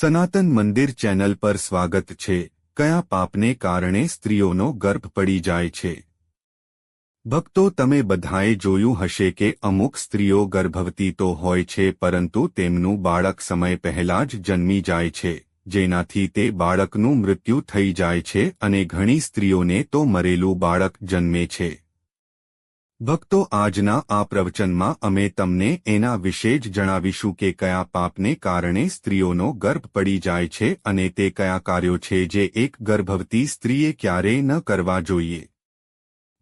સનાતન મંદિર ચેનલ પર સ્વાગત છે. કયા પાપને કારણે સ્ત્રીઓનો ગર્ભ પડી જાય છે? ભક્તો, તમે બધાએ જોયું હશે કે અમુક સ્ત્રીઓ ગર્ભવતી તો હોય છે, પરંતુ તેમનું બાળક સમય પહેલા જ જન્મી જાય છે, જેનાથી તે બાળકનું મૃત્યુ થઈ જાય છે અને ઘણી સ્ત્રીઓને તો મરેલું બાળક જન્મે છે. ભક્તો, આજના આ પ્રવચનમાં અમે તમને એના વિશે જ જણાવીશું કે કયા પાપને કારણે સ્ત્રીઓનો ગર્ભ પડી જાય છે અને તે કયા કાર્યો છે જે એક ગર્ભવતી સ્ત્રીએ ક્યારેય ન કરવા જોઈએ.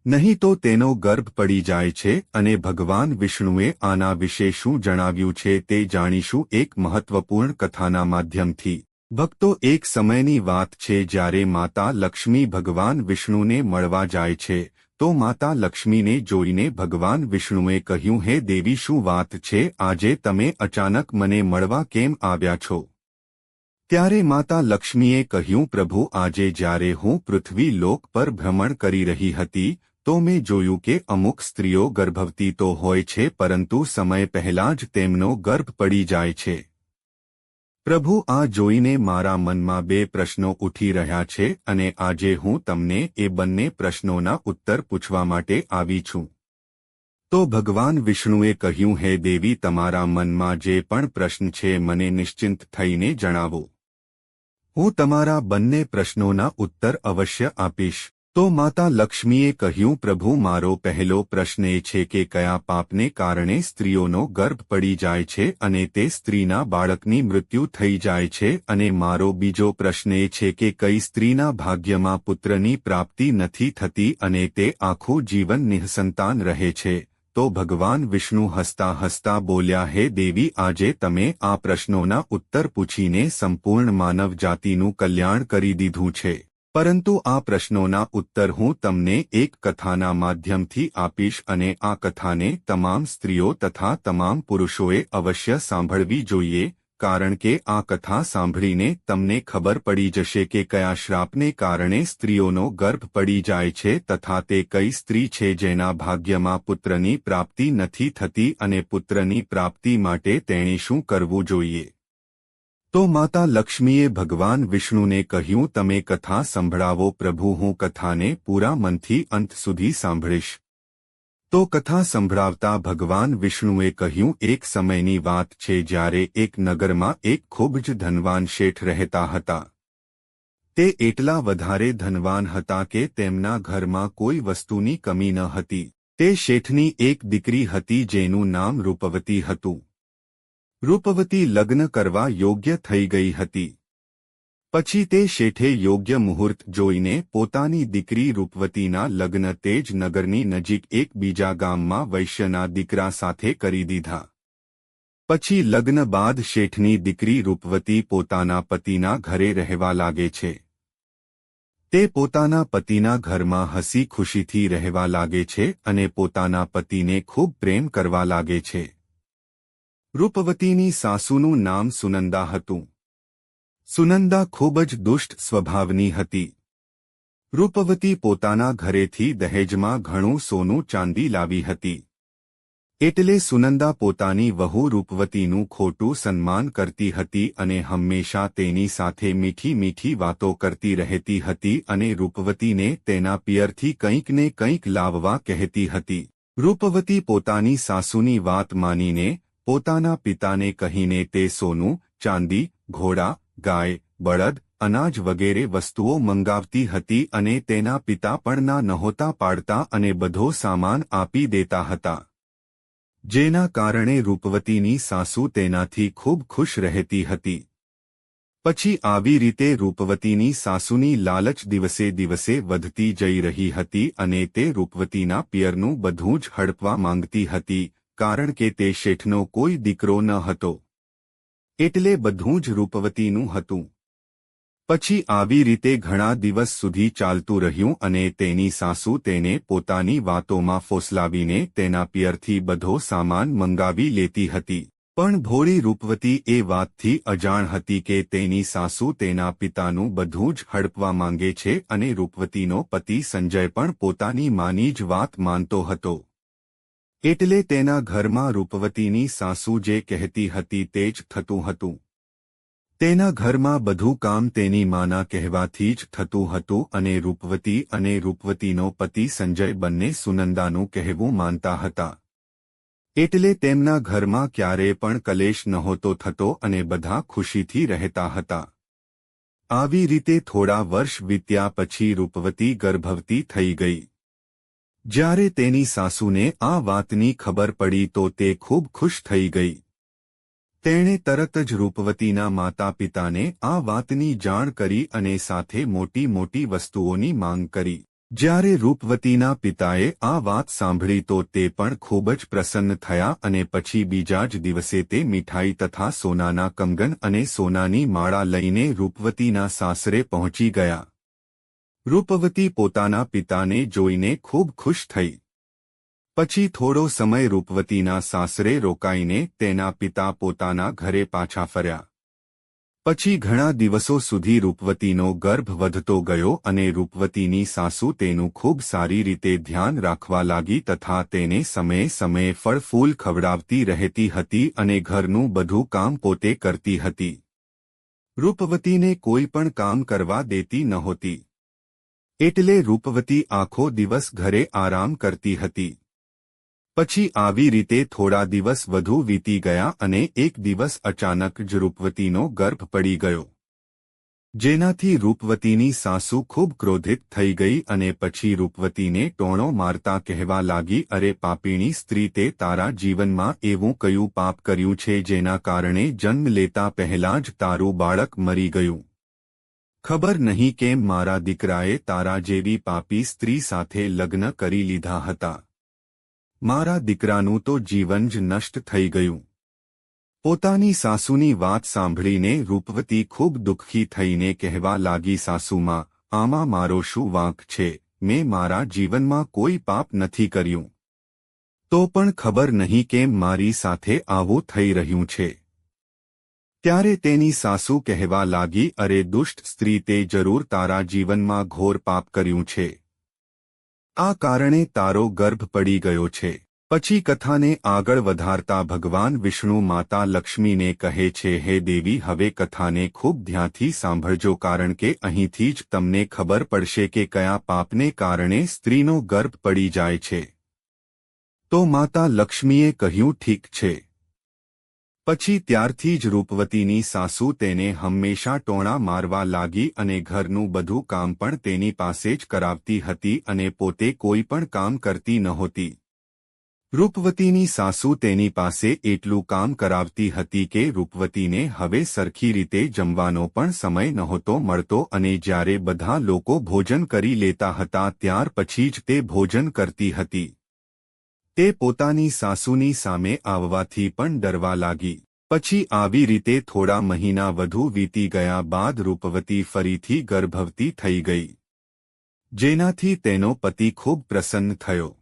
નહીં તો તેનો ગર્ભ પડી જાય છે અને ભગવાન વિષ્ણુએ આના વિશે શું જણાવ્યું છે તે જાણીશું એક મહત્વપૂર્ણ કથાના માધ્યમથી. ભક્તો, એક સમયની વાત છે જ્યારે માતા લક્ષ્મી ભગવાન વિષ્ણુને મળવા જાય છે તો માતા લક્ષ્મીને જોઈને ભગવાન વિષ્ણુએ કહ્યું, હે દેવી, શું વાત છે? આજે તમે અચાનક મને મળવા કેમ આવ્યા છો? ત્યારે માતા લક્ષ્મીએ કહ્યું, પ્રભુ, આજે જ્યારે હું પૃથ્વી લોક પર ભ્રમણ કરી રહી હતી, તો મેં જોયું કે અમુક સ્ત્રીઓ ગર્ભવતી તો હોય છે, પરંતુ સમય પહેલાં જ તેમનો ગર્ભ પડી જાય છે. પ્રભુ આ જોઈને મારા મનમાં બે પ્રશ્નો ઉઠી રહ્યા છે અને આજે હું તમને એ બંને પ્રશ્નોના ઉત્તર પૂછવા માટે આવી છું. તો ભગવાન વિષ્ણુએ કહ્યું, હે દેવી, તમારા મનમાં જે પણ પ્રશ્ન છે મને નિશ્ચિંત થઈને જણાવો. હું તમારા બંને પ્રશ્નોના ઉત્તર અવશ્ય આપીશ. તો માતા લક્ષ્મીએ કહ્યું, પ્રભુ, મારો પહેલો પ્રશ્ન એ છે કે કયા પાપને કારણે સ્ત્રીઓનો ગર્ભ પડી જાય છે અને તે સ્ત્રીના બાળકની મૃત્યુ થઈ જાય છે? અને મારો બીજો પ્રશ્ન એ છે કે કઈ સ્ત્રીના ભાગ્યમાં પુત્રની પ્રાપ્તિ નથી થતી અને તે આખું જીવન નિઃસંતાન રહે છે? તો ભગવાન વિષ્ણુ હસતા હસતા બોલ્યા, હે દેવી, આજે તમે આ પ્રશ્નોના ઉત્તર પૂછીને સંપૂર્ણ માનવ જાતિનું કલ્યાણ કરી દીધું છે. પરંતુ આ પ્રશ્નોના ઉત્તર હું તમને એક કથાના માધ્યમથી આપીશ અને આ કથાને તમામ સ્ત્રીઓ તથા તમામ પુરુષોએ અવશ્ય સાંભળવી જોઈએ, કારણ કે આ કથા સાંભળીને તમને ખબર પડી જશે કે કયા શ્રાપને કારણે સ્ત્રીઓનો ગર્ભ પડી જાય છે તથા તે કઈ સ્ત્રી છે જેના ભાગ્યમાં પુત્રની પ્રાપ્તિ નથી થતી અને પુત્રની પ્રાપ્તિ માટે તેણે શું કરવું જોઈએ. તો માતા લક્ષ્મીએ ભગવાન વિષ્ણુને કહ્યું, તમે કથા સંભળાવો પ્રભુ, હું કથાને પૂરા મનથી અંત સુધી સાંભળીશ. તો કથા સંભળાવતા ભગવાન વિષ્ણુએ કહ્યું, એક સમયની વાત છે જ્યારે એક નગરમાં એક ખૂબ જ ધનવાન શેઠ રહેતા હતા. તે એટલા વધારે ધનવાન હતા કે તેમના ઘરમાં કોઈ વસ્તુની કમી ન હતી. તે શેઠની એક દીકરી હતી જેનું નામ રૂપવતી હતું. રૂપવતી લગ્ન કરવા યોગ્ય થઈ ગઈ હતી. પછી તે શેઠે યોગ્ય મુહૂર્ત જોઈને પોતાની દીકરી રૂપવતીના લગ્ન તેજનગરની નગરની નજીક એક બીજા ગામમાં વૈશ્યના દીકરા સાથે કરી દીધા. પછી લગ્ન બાદ શેઠની દીકરી રૂપવતી પોતાના પતિના ઘરે રહેવા લાગે છે. તે પોતાના પતિના ઘરમાં હસી ખુશીથી રહેવા લાગે છે અને પોતાના પતિને ખૂબ પ્રેમ કરવા લાગે છે. રૂપવતીની સાસુનું નામ સુનંદા હતું. સુનંદા ખૂબ જ દુષ્ટ સ્વભાવની હતી. રૂપવતી પોતાના ઘરેથી દહેજમાં ઘણું સોનું ચાંદી લાવી હતી. એટલે સુનંદા પોતાની વહુ રૂપવતીનું ખોટું સન્માન કરતી હતી અને હંમેશા તેની સાથે મીઠી મીઠી વાતો કરતી રહેતી હતી અને રૂપવતીને તેના પિયરથી કંઈક ને કંઈક લાવવા કહેતી હતી. રૂપવતી પોતાની સાસુની વાત માનીને પોતાના પિતાને કહીને તે સોનું, ચાંદી, ઘોડા, ગાય, બળદ, અનાજ વગેરે વસ્તુઓ મંગાવતી હતી અને તેના પિતા પણ ના નહોતા પાડતા અને બધો સામાન આપી દેતા હતા. જેના કારણે રૂપવતીની સાસુ તેનાથી ખૂબ ખુશ રહેતી હતી. પછી આવી રીતે રૂપવતીની સાસુની લાલચ દિવસે દિવસે વધતી જઈ રહી હતી અને તે રૂપવતીના પિયરનું બધું જ હડપવા માંગતી હતી. કારણ કે તે શેઠનો કોઈ દીકરો ન હતો. એટલે બધું જ રૂપવતીનું હતું. પછી આવી રીતે ઘણા દિવસ સુધી ચાલતું રહ્યું અને તેની સાસુ તેને પોતાની વાતોમાં ફોસલાવીને તેના પિયરથી બધો સામાન મંગાવી લેતી હતી. પણ ભોળી રૂપવતી એ વાતથી અજાણ હતી કે તેની સાસુ તેના પિતાનું બધું જ હડપવા માંગે છે અને રૂપવતીનો પતિ સંજય પણ પોતાની માની જ વાત માનતો હતો. એટલે તેના ઘરમાં રૂપવતીની સાસુ જે કહેતી હતી તે જ થતું હતું. તેના ઘરમાં બધું કામ તેની માના કહેવાથી જ થતું હતું અને રૂપવતી અને રૂપવતીનો પતિ સંજય બંને સુનંદાનું કહેવું માનતા હતા. એટલે તેમના ઘરમાં ક્યારેય પણ કલેશ નહોતો થતો અને બધા ખુશીથી રહેતા હતા. આવી રીતે થોડા વર્ષ વીત્યા પછી રૂપવતી ગર્ભવતી થઈ ગઈ. જ્યારે તેની સાસુને આ વાતની ખબર પડી તો તે ખૂબ ખુશ થઈ ગઈ. તેણે તરત જ રૂપવતીના માતા પિતાને આ વાતની જાણ કરી અને સાથે મોટી મોટી વસ્તુઓની માંગ કરી. જ્યારે રૂપવતીના પિતાએ આ વાત સાંભળી તો તે પણ ખૂબ જ પ્રસન્ન થયા અને પછી બીજા જ દિવસે તે મીઠાઈ તથા સોનાના કંગન અને સોનાની માળા લઈને રૂપવતીના સાસરે પહોંચી ગયા. રૂપવતી પોતાના પિતાને જોઈને ખૂબ ખુશ થઈ. પછી થોડો સમય રૂપવતીના સાસરે રોકાઈને તેના પિતા પોતાના ઘરે પાછા ફર્યા. પછી ઘણા દિવસો સુધી રૂપવતીનો ગર્ભ વધતો ગયો અને રૂપવતીની સાસુ તેનું ખૂબ સારી રીતે ધ્યાન રાખવા લાગી તથા તેને સમયે સમયે ફળફૂલ ખવડાવતી રહેતી હતી અને ઘરનું બધું કામ પોતે કરતી હતી. રૂપવતીને કોઈ પણ કામ કરવા દેતી નહોતી. એટલે રૂપવતી આખો દિવસ ઘરે આરામ કરતી હતી. પછી આવી રીતે થોડા દિવસ વધુ વીતી ગયા અને એક દિવસ અચાનક જ રૂપવતીનો ગર્ભ પડી ગયો. જેનાથી રૂપવતીની સાસુ ખૂબ ક્રોધિત થઈ ગઈ અને પછી રૂપવતીને ટોણો મારતા કહેવા લાગી, અરે પાપીણી સ્ત્રી, તે તારા જીવનમાં એવું કયું પાપ કર્યું છે જેના કારણે જન્મ લેતા પહેલાં જ તારું બાળક મરી ગયું. ખબર નહીં કેમ મારા દીકરાએ તારા જેવી પાપી સ્ત્રી સાથે લગ્ન કરી લીધા હતા. મારા દીકરાનું તો જીવન જ નષ્ટ થઈ ગયું. પોતાની સાસુની વાત સાંભળીને રૂપવતી ખૂબ દુઃખી થઈને કહેવા લાગી, સાસુમાં, આમાં મારો શું વાંક છે? મેં મારા જીવનમાં કોઈ પાપ નથી કર્યું. તો પણ ખબર નહીં કેમ મારી સાથે આવું થઈ રહ્યું છે. ત્યારે તેની સાસુ કહેવા લાગી, અરે, દુષ્ટ સ્ત્રી, તે જરૂર તારા જીવનમાં ઘોર પાપ કર્યું છે. આ કારણે તારો ગર્ભ પડી ગયો છે. પછી કથાને આગળ વધારતા ભગવાન વિષ્ણુ માતા લક્ષ્મીને કહે છે, હે દેવી, હવે કથાને ખૂબ ધ્યાનથી સાંભળજો, કારણ કે અહીંથી જ તમને ખબર પડશે કે કયા પાપને કારણે સ્ત્રીનો ગર્ભ પડી જાય છે. તો માતા લક્ષ્મીએ કહ્યું, ઠીક છે. પછી ત્યારથી જ રૂપવતીની સાસુ તેને હંમેશા ટોણા મારવા લાગી અને ઘરનું બધું કામ પણ તેની પાસે જ કરાવતી હતી અને પોતે કોઈ પણ કામ કરતી નહોતી. રૂપવતીની સાસુ તેની પાસે એટલું કામ કરાવતી હતી કે રૂપવતીને હવે સરખી રીતે જમવાનો પણ સમય નહોતો મળતો અને જ્યારે બધા લોકો ભોજન કરી લેતા હતા ત્યાર પછી જ તે ભોજન કરતી હતી. તે પોતાની સાસુની સામે આવવાથી પણ ડરવા લાગી. પછી આવી રીતે થોડા મહિના વધુ વીતી ગયા બાદ રૂપવતી ફરીથી ગર્ભવતી થઈ ગઈ. જેનાથી તેનો પતિ ખૂબ પ્રસન્ન થયો.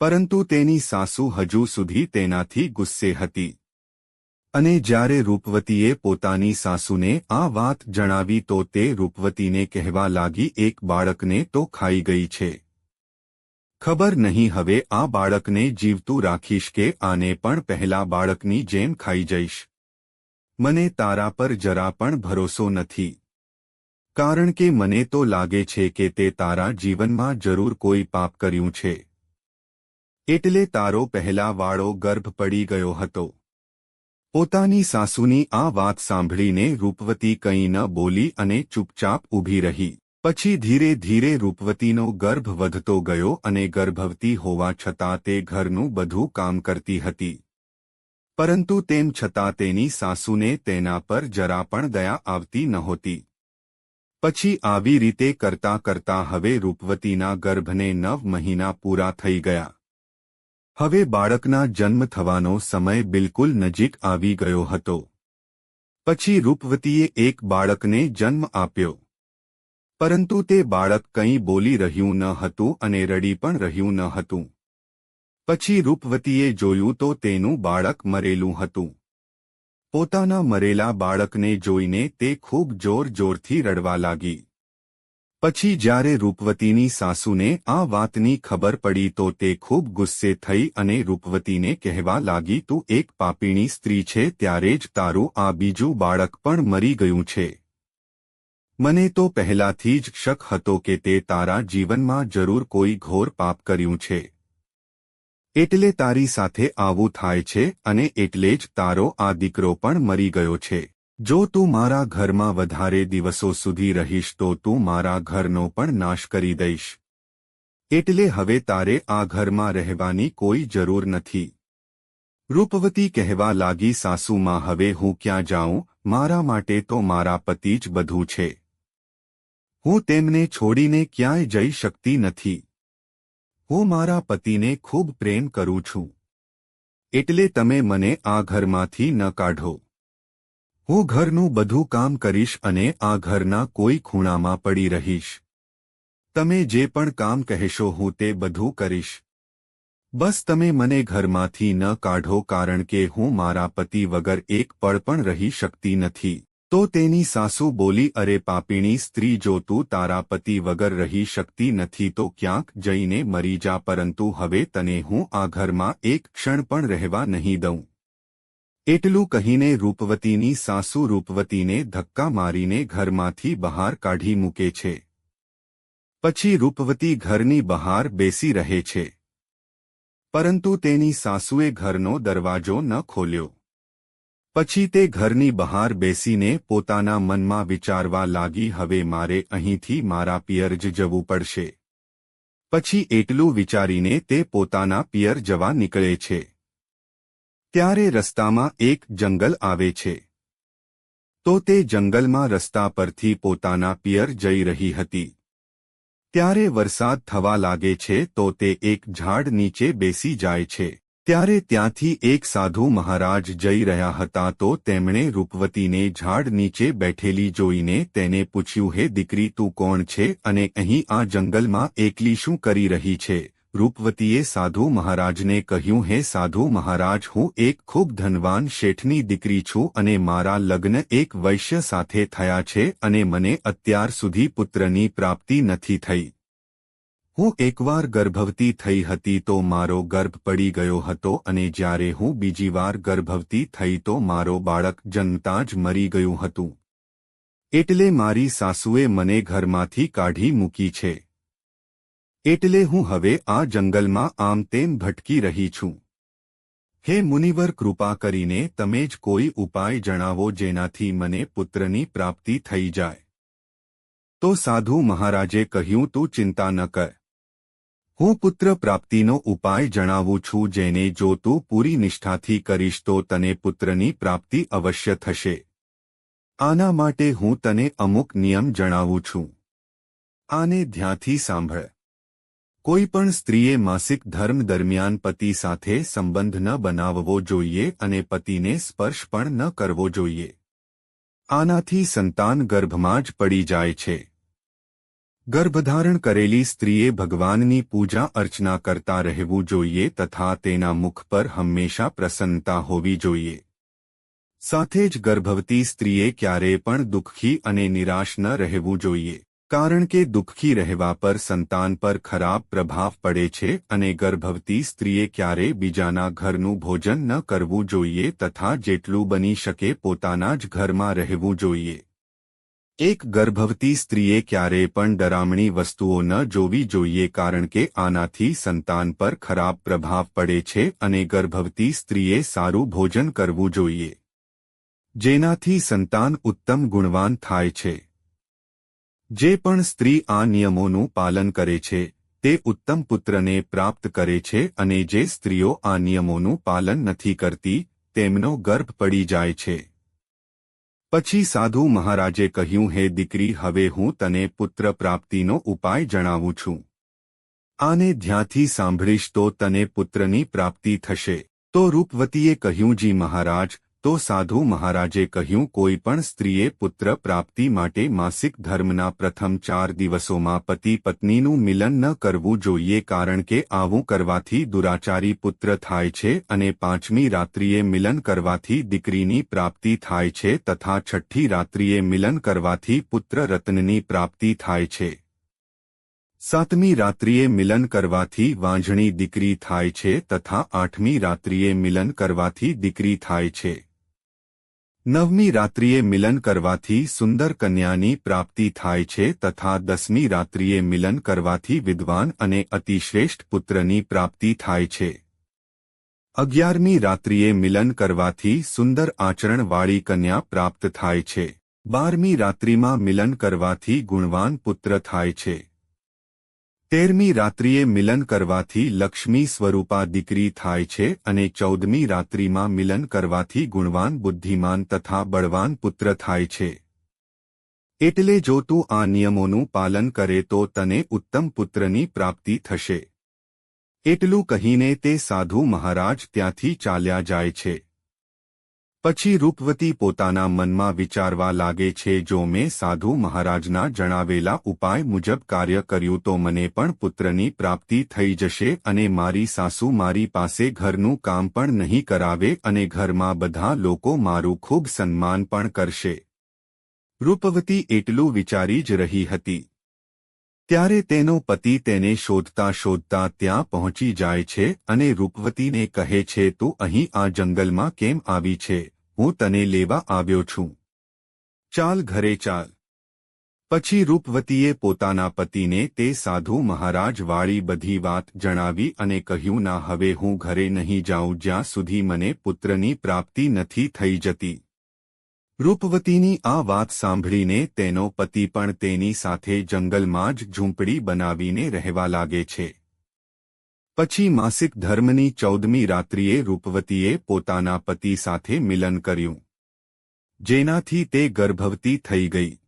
પરંતુ તેની સાસુ હજુ સુધી તેનાથી ગુસ્સે હતી. અને જ્યારે રૂપવતીએ પોતાની સાસુને આ વાત જણાવી તો તે રૂપવતીને કહેવા લાગી, એક બાળકને તો ખાઈ ગઈ છે. ખબર નહીં હવે આ બાળકને જીવતું રાખીશ કે આને પણ પહેલા બાળકની જેમ ખાઈ જઈશ. મને તારા પર જરા પણ ભરોસો નથી. કારણ કે મને તો લાગે છે કે તે તારા જીવનમાં જરૂર કોઈ પાપ કર્યું છે. એટલે તારો પહેલા વાળો ગર્ભ પડી ગયો હતો. પોતાની સાસુની આ વાત સાંભળીને રૂપવતી કંઈ ન બોલી અને ચૂપચાપ ઊભી રહી. પછી ધીરે ધીરે રૂપવતીનો ગર્ભ વધતો ગયો અને ગર્ભવતી હોવા છતાં તે ઘરનું બધું કામ કરતી હતી. પરંતુ તેમ છતાં તેની સાસુને તેના પર જરા પણ દયા આવતી નહોતી. પછી આવી રીતે કરતા કરતા હવે રૂપવતીના ગર્ભને નવ મહિના પૂરા થઈ ગયા. હવે બાળકના જન્મ થવાનો સમય બિલકુલ નજીક આવી ગયો હતો. પછી રૂપવતીએ એક બાળકને જન્મ આપ્યો. પરંતુ તે બાળક કંઈ બોલી રહ્યું ન હતું અને રડી પણ રહ્યું ન હતું. પછી રૂપવતીએ જોયું તો તેનું બાળક મરેલું હતું. પોતાના મરેલા બાળકને જોઈને તે ખૂબ જોર જોરથી રડવા લાગી. પછી જ્યારે રૂપવતીની સાસુને આ વાતની ખબર પડી તો તે ખૂબ ગુસ્સે થઈ અને રૂપવતીને કહેવા લાગી, તું એક પાપીણી સ્ત્રી છે, ત્યારે જ તારું આ બીજું બાળક પણ મરી ગયું છે. મને તો પહેલાથી જ શક હતો કે તે તારા જીવનમાં જરૂર કોઈ ઘોર પાપ કર્યું છે. એટલે તારી સાથે આવું થાય છે અને એટલે જ તારો આ દીકરો પણ મરી ગયો છે. જો તું મારા ઘરમાં વધારે દિવસો સુધી રહીશ તો તું મારા ઘરનો પણ નાશ કરી દઈશ. એટલે હવે તારે આ ઘરમાં રહેવાની કોઈ જરૂર નથી. રૂપવતી કહેવા લાગી, સાસુમાં, હવે હું ક્યાં જાઉં? મારા માટે તો મારા પતિ જ બધું છે. હું તેમને છોડીને ક્યાંય જઈ શકતી નથી. હું મારા પતિને ખૂબ પ્રેમ કરું છું. એટલે તમે મને આ ઘરમાંથી ન કાઢો. હું ઘરનું બધું કામ કરીશ અને આ ઘરના કોઈ ખૂણામાં પડી રહીશ. તમે જે પણ કામ કહેશો હું તે બધું કરીશ. બસ તમે મને ઘરમાંથી ન કાઢો કારણ કે હું મારા પતિ વગર એક પળ પણ રહી શકતી નથી. તો તેની સાસુ બોલી, અરે પાપીણી, સ્ત્રી જો તું તારા પતિ વગર રહી શકતી નથી તો ક્યાંક જઈને મરી જા, પરંતુ હવે તને હું આ ઘરમાં એક ક્ષણ પણ રહેવા નહીં દઉં. એટલું કહીને રૂપવતીની સાસુ રૂપવતીને ધક્કા મારીને ઘરમાંથી બહાર કાઢી મૂકે છે. પછી રૂપવતી ઘરની બહાર બેસી રહે છે. પરંતુ તેની સાસુએ ઘરનો દરવાજો ન ખોલ્યો. પછી તે ઘરની બહાર બેસીને પોતાના મનમાં વિચારવા લાગી, હવે મારે અહીંથી મારા પિયર જ જવું પડશે. પછી એટલું વિચારીને તે પોતાના પિયર જવા નીકળે છે. ત્યારે રસ્તામાં એક જંગલ આવે છે. તો તે જંગલમાં રસ્તા પરથી પોતાના પિયર જઈ રહી હતી. ત્યારે વરસાદ થવા લાગે છે તો તે એક ઝાડ નીચે બેસી જાય છે. ત્યારે ત્યાંથી એક સાધુ મહારાજ જઈ રહ્યા હતા તો તેમણે રૂપવતીને ઝાડ નીચે બેઠેલી જોઈને તેને પૂછ્યું, હે દીકરી, તું કોણ છે અને અહીં આ જંગલમાં એકલી શું કરી રહી છે? રૂપવતીએ સાધુ મહારાજને કહ્યું, હે સાધુ મહારાજ, હું એક ખૂબ ધનવાન શેઠની દીકરી છું અને મારા લગ્ન એક વૈશ્ય સાથે થયા છે અને મને અત્યાર સુધી પુત્રની પ્રાપ્તિ નથી થઈ. હું એકવાર ગર્ભવતી થઈ હતી તો મારો ગર્ભ પડી ગયો હતો અને જ્યારે હું બીજી વાર ગર્ભવતી થઈ તો મારો બાળક જન્મતા જ મરી ગયું હતું. એટલે મારી સાસુએ મને ઘરમાંથી કાઢી મૂકી છે. એટલે હું હવે આ જંગલમાં આમ તેમ ભટકી રહી છું. હે મુનિવર કૃપા કરીને તમે જ કોઈ ઉપાય જણાવો જેનાથી મને પુત્રની પ્રાપ્તિ થઈ જાય. તો સાધુ મહારાજે કહ્યું, તું ચિંતા ન કર. હું પુત્ર પ્રાપ્તિનો ઉપાય જણાવું છું જેને જો તું પૂરી નિષ્ઠાથી કરીશ તો તને પુત્રની પ્રાપ્તિ અવશ્ય થશે. આના માટે હું તને અમુક નિયમ જણાવું છું. આને ધ્યાનથી સાંભળ. કોઈ પણ સ્ત્રીએ માસિક ધર્મ દરમિયાન પતિ સાથે સંબંધ ન બનાવવો જોઈએ અને પતિને સ્પર્શ પણ ન કરવો જોઈએ. આનાથી સંતાન ગર્ભમાં જ પડી જાય છે. ગર્ભધારણ કરેલી સ્ત્રીએ ભગવાનની પૂજા અર્ચના કરતા રહેવું જોઈએ તથા તેના મુખ પર હંમેશા પ્રસન્નતા હોવી જોઈએ. સાથે જ ગર્ભવતી સ્ત્રીએ ક્યારેય પણ દુઃખી અને નિરાશ ન રહેવું જોઈએ, કારણ કે દુઃખી રહેવા પર સંતાન પર ખરાબ પ્રભાવ પડે છે અને ગર્ભવતી સ્ત્રીએ ક્યારેય બીજાના ઘરનું ભોજન ન કરવું જોઈએ તથા જેટલું બની શકે પોતાના જ ઘરમાં રહેવું જોઈએ. એક ગર્ભવતી સ્ત્રીએ ક્યારેય પણ ડરામણી વસ્તુઓ ન જોવી જોઈએ કારણ કે આનાથી સંતાન પર ખરાબ પ્રભાવ પડે છે અને ગર્ભવતી સ્ત્રીએ સારું ભોજન કરવું જોઈએ. જેનાથી સંતાન ઉત્તમ ગુણવાન થાય છે. જે પણ સ્ત્રી આ નિયમોનું પાલન કરે છે, તે ઉત્તમ પુત્રને પ્રાપ્ત કરે છે અને જે સ્ત્રીઓ આ નિયમોનું પાલન નથી કરતી, તેમનો ગર્ભ પડી જાય છે. પછી સાધુ મહારાજે કહ્યું, હે દીકરી, હવે હું તને પુત્ર પ્રાપ્તિનો ઉપાય જણાવું છું. આને ધ્યાનથી સાંભળીશ તો તને પુત્રની પ્રાપ્તિ થશે. તો રૂપવતીએ કહ્યું, જી મહારાજ તો સાધુ મહારાજે કહ્યું, કોઈ પણ સ્ત્રીએ પુત્ર પ્રાપ્તિ માટે માસિક ધર્મના પ્રથમ ચાર દિવસોમાં પતિ પત્નીનું મિલન ન કરવું જોઈએ કારણ કે આવું કરવાથી દુરાચારી પુત્ર થાય છે અને પાંચમી રાત્રિએ મિલન કરવાથી દીકરીની પ્રાપ્તિ થાય છે તથા છઠ્ઠી રાત્રિએ મિલન કરવાથી પુત્ર રત્નની પ્રાપ્તિ થાય છે. સાતમી રાત્રિએ મિલન કરવાથી વાંઝણી દીકરી થાય છે તથા આઠમી રાત્રિએ મિલન કરવાથી દીકરી થાય છે. નવમી રાત્રિએ મિલન કરવાથી સુંદર કન્યાની પ્રાપ્તિ થાય છે તથા દસમી રાત્રિએ મિલન કરવાથી વિદ્વાન અને અતિશ્રેષ્ઠ પુત્રની પ્રાપ્તિ થાય છે. અગિયારમી રાત્રિએ મિલન કરવાથી સુંદર આચરણવાળી કન્યા પ્રાપ્ત થાય છે. બારમી રાત્રિમાં મિલન કરવાથી ગુણવાન પુત્ર થાય છે. તેરમી રાત્રિએ મિલન કરવાથી લક્ષ્મી સ્વરૂપા દીકરી થાય છે અને ચૌદમી રાત્રિમાં મિલન કરવાથી ગુણવાન, બુદ્ધિમાન તથા બળવાન પુત્ર થાય છે. એટલે જો તું આ નિયમોનું પાલન કરે તો તને ઉત્તમ પુત્રની પ્રાપ્તિ થશે. એટલું કહીને તે સાધુ મહારાજ ત્યાંથી ચાલ્યા જાય છે. પછી રૂપવતી પોતાના મનમાં વિચારવા લાગે છે, જો મેં સાધુ મહારાજના જણાવેલા ઉપાય મુજબ કાર્ય કર્યું તો મને પણ પુત્રની પ્રાપ્તિ થઈ જશે અને મારી સાસુ મારી પાસે ઘરનું કામ પણ નહીં કરાવે અને ઘરમાં બધા લોકો મારું ખૂબ સન્માન પણ કરશે. રૂપવતી એટલું વિચારી જ રહી હતી. ત્યારે તેનો પતિ તેને શોધતા શોધતા ત્યાં પહોંચી જાય છે અને રૂપવતીને કહે છે, તું અહીં આ જંગલમાં કેમ આવી છે? હું તને લેવા આવ્યો છું. ચાલ ઘરે ચાલ. પછી રૂપવતીએ પોતાના પતિને તે સાધુ મહારાજ વાળી બધી વાત જણાવી અને કહ્યું, ના, હવે હું ઘરે નહીં જાઉં, જ્યાં સુધી મને પુત્રની પ્રાપ્તિ નથી થઈ જતી. રૂપવતીની આ વાત સાંભળીને તેનો પતિ પણ તેની સાથે જંગલમાં જ ઝૂંપડી બનાવીને રહેવા લાગે છે. પછી માસિક ધર્મની ચૌદમી રાત્રિએ રૂપવતીએ પોતાના પતિ સાથે મિલન કર્યું. જેનાથી તે ગર્ભવતી થઈ ગઈ.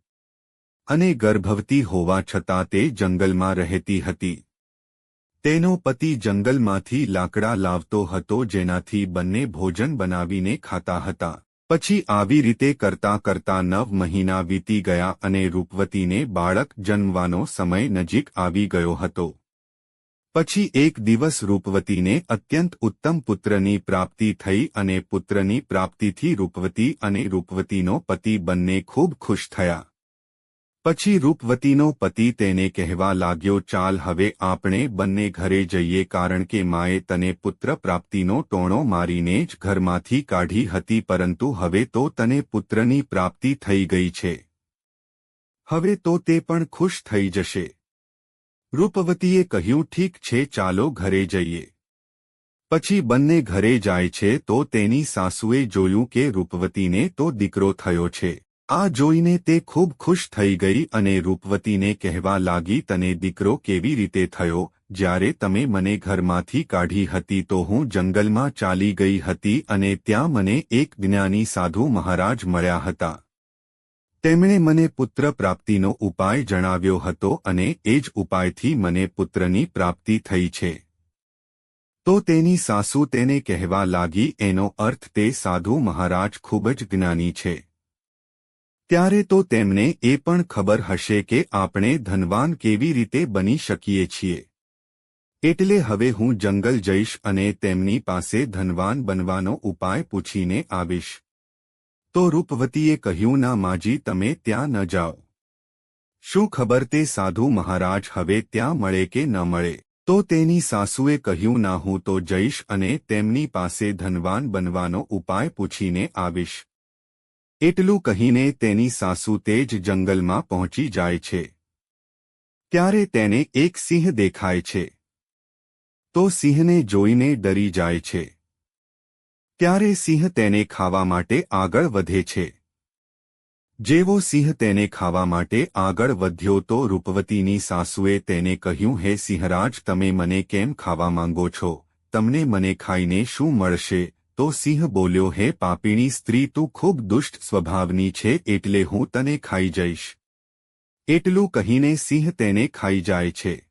અને ગર્ભવતી હોવા છતાં તે જંગલમાં રહેતી હતી. તેનો પતિ જંગલમાંથી લાકડા લાવતો હતો જેનાથી બંને ભોજન બનાવીને ખાતા હતા. પછી આવી રીતે કરતા કરતા નવ મહિના વીતી ગયા અને રૂપવતીને બાળક જન્મવાનો સમય નજીક આવી ગયો હતો. પછી એક દિવસ રૂપવતીને અત્યંત ઉત્તમ પુત્રની પ્રાપ્તિ થઈ અને પુત્રની પ્રાપ્તિથી રૂપવતી અને રૂપવતીનો પતિ બંને ખૂબ ખુશ થયા. પછી રૂપવતીનો પતિ તેને કહેવા લાગ્યો, ચાલ હવે આપણે બંને ઘરે જઈએ કારણ કે માએ તને પુત્ર પ્રાપ્તિનો ટોણો મારીને જ ઘરમાંથી કાઢી હતી, પરંતુ હવે તો તને પુત્રની પ્રાપ્તિ થઈ ગઈ છે. હવે તો તે પણ ખુશ થઈ જશે. રૂપવતીએ કહ્યું, ઠીક છે, ચાલો ઘરે જઈએ. પછી બંને ઘરે જાય છે, તો તેની સાસુએ જોયું કે રૂપવતીને તો દીકરો થયો છે. આ જોઈને તે ખૂબ ખુશ થઈ ગઈ અને રૂપવતીને કહેવા લાગી, તને દીકરો કેવી રીતે થયો? જ્યારે તમે મને ઘરમાંથી કાઢી હતી તો હું જંગલમાં ચાલી ગઈ હતી અને ત્યાં મને એક જ્ઞાની સાધુ મહારાજ મળ્યા હતા. તેમણે મને પુત્ર પ્રાપ્તિનો ઉપાય જણાવ્યો હતો અને એ જ ઉપાયથી મને પુત્રની પ્રાપ્તિ થઈ છે. તો તેની સાસુ તેને કહેવા લાગી, એનો અર્થ તે સાધુ મહારાજ ખૂબ જ જ્ઞાની છે. ત્યારે તો તેમને એ પણ ખબર હશે કે આપણે ધનવાન કેવી રીતે બની શકીએ છીએ. એટલે હવે હું જંગલ જઈશ અને તેમની પાસે ધનવાન બનવાનો ઉપાય પૂછીને આવીશ. તો રૂપવતીએ કહ્યું, ના માજી, તમે ત્યાં ન જાઓ. શું ખબર તે સાધુ મહારાજ હવે ત્યાં મળે કે ન મળે? તો તેની સાસુએ કહ્યું, ના, હું તો જઈશ અને તેમની પાસે ધનવાન બનવાનો ઉપાય પૂછીને આવીશ. એટલું કહીને તેની સાસુ તે જ જંગલમાં પહોંચી જાય છે. ત્યારે તેને એક સિંહ દેખાય છે. તો સિંહને જોઈને ડરી જાય છે. ત્યારે સિંહ તેને ખાવા માટે આગળ વધે છે. જેવો સિંહ તેને ખાવા માટે આગળ વધ્યો તો રૂપવતીની સાસુએ તેને કહ્યું, હે સિંહરાજ, તમે મને કેમ ખાવા માંગો છો? તમને મને ખાઈને શું મળશે? તો સિંહ બોલ્યો, હે પાપીણી સ્ત્રી, તું ખૂબ દુષ્ટ સ્વભાવની છે, એટલે હું તને ખાઈ જઈશ. એટલું કહીને સિંહ તેને ખાઈ જાય છે.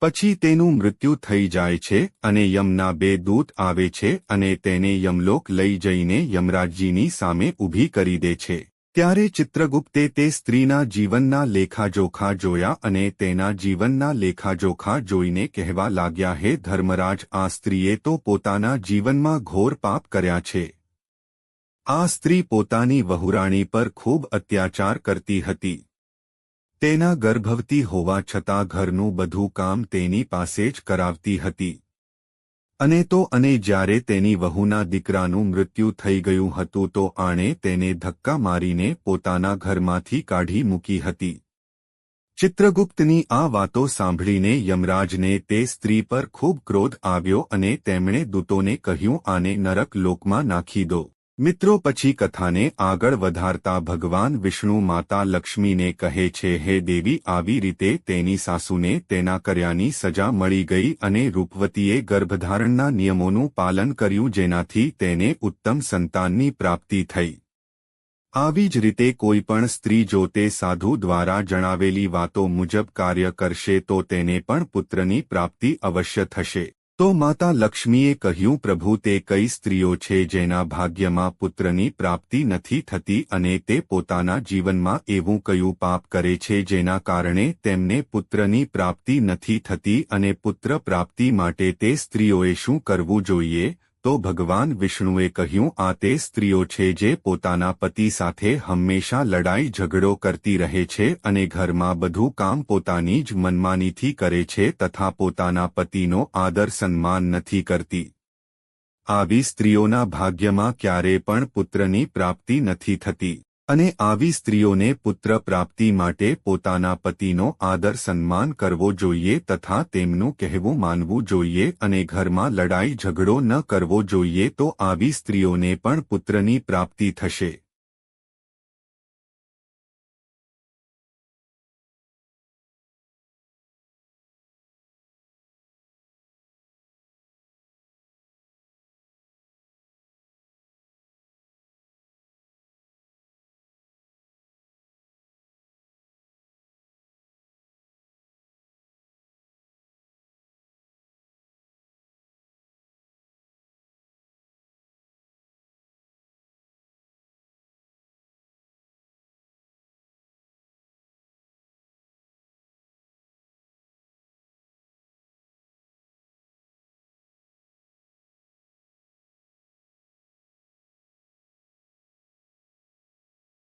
પછી તેનું મૃત્યુ થઈ જાય છે અને યમના બે દૂત આવે છે અને તેને યમલોક લઈ જઈને યમરાજજીની સામે ઊભી કરી દે છે. ત્યારે ચિત્રગુપ્તે તે સ્ત્રીના જીવનના લેખાજોખા જોયા અને તેના જીવનના લેખાજોખા જોઈને કહેવા લાગ્યા, હે ધર્મરાજ, આ સ્ત્રીએ તો પોતાના જીવનમાં ઘોર પાપ કર્યા છે. આ સ્ત્રી પોતાની વહુરાણી પર ખૂબ અત્યાચાર કરતી હતી. તેના ગર્ભવતી હોવા છતાં ઘરનું બધું કામ તેની પાસે જ કરાવતી હતી. અને તો અને જ્યારે તેની વહુના દીકરાનું મૃત્યુ થઈ ગયું હતું તો આણે તેને ધક્કા મારીને પોતાના ઘરમાંથી કાઢી મૂકી હતી. ચિત્રગુપ્તની આ વાતો સાંભળીને યમરાજને તે સ્ત્રી પર ખૂબ ક્રોધ આવ્યો અને તેમણે દૂતોને કહ્યું, આને નરક લોકમાં નાખી દો. મિત્રો, પછી કથાને આગળ વધારતા ભગવાન વિષ્ણુ માતા લક્ષ્મીને કહે છે, હે દેવી, આવી રીતે તેની સાસુને તેના કર્યાની સજા મળી ગઈ અને રૂપવતીએ ગર્ભધારણના નિયમોનું પાલન કર્યું જેનાથી તેને ઉત્તમ સંતાનની પ્રાપ્તિ થઈ. આવી જ રીતે કોઈપણ સ્ત્રી જો તે સાધુ દ્વારા જણાવેલી વાતો મુજબ કાર્ય કરશે તો તેને પણ પુત્રની પ્રાપ્તિ અવશ્ય થશે. તો માતા લક્ષ્મીએ કહ્યું, પ્રભુ, તે કઈ સ્ત્રીઓ છે જેના ભાગ્યમાં પુત્રની પ્રાપ્તિ નથી થતી અને તે પોતાના જીવનમાં એવું કયું પાપ કરે છે જેના કારણે તેમને પુત્રની પ્રાપ્તિ નથી થતી અને પુત્ર પ્રાપ્તિ માટે તે સ્ત્રીઓએ શું કરવું જોઈએ? તો ભગવાન વિષ્ણુએ કહ્યું, આ તે સ્ત્રીઓ છે જે પોતાના પતિ સાથે હંમેશા લડાઈ ઝઘડો કરતી રહે છે અને ઘરમાં બધું કામ પોતાની જ મનમાનીથી કરે છે તથા પોતાના પતિનો આદર સન્માન નથી કરતી. આવી સ્ત્રીઓના ભાગ્યમાં ક્યારે પણ પુત્રની પ્રાપ્તિ નથી થતી. અને આવી સ્ત્રીઓને પુત્ર પ્રાપ્તિ માટે પોતાના પતિનો આદર સન્માન કરવો જોઈએ તથા તેમનું કહેવું માનવું જોઈએ અને ઘરમાં લડાઈ ઝઘડો ન કરવો જોઈએ તો આવી સ્ત્રીઓને પણ પુત્રની પ્રાપ્તિ થશે.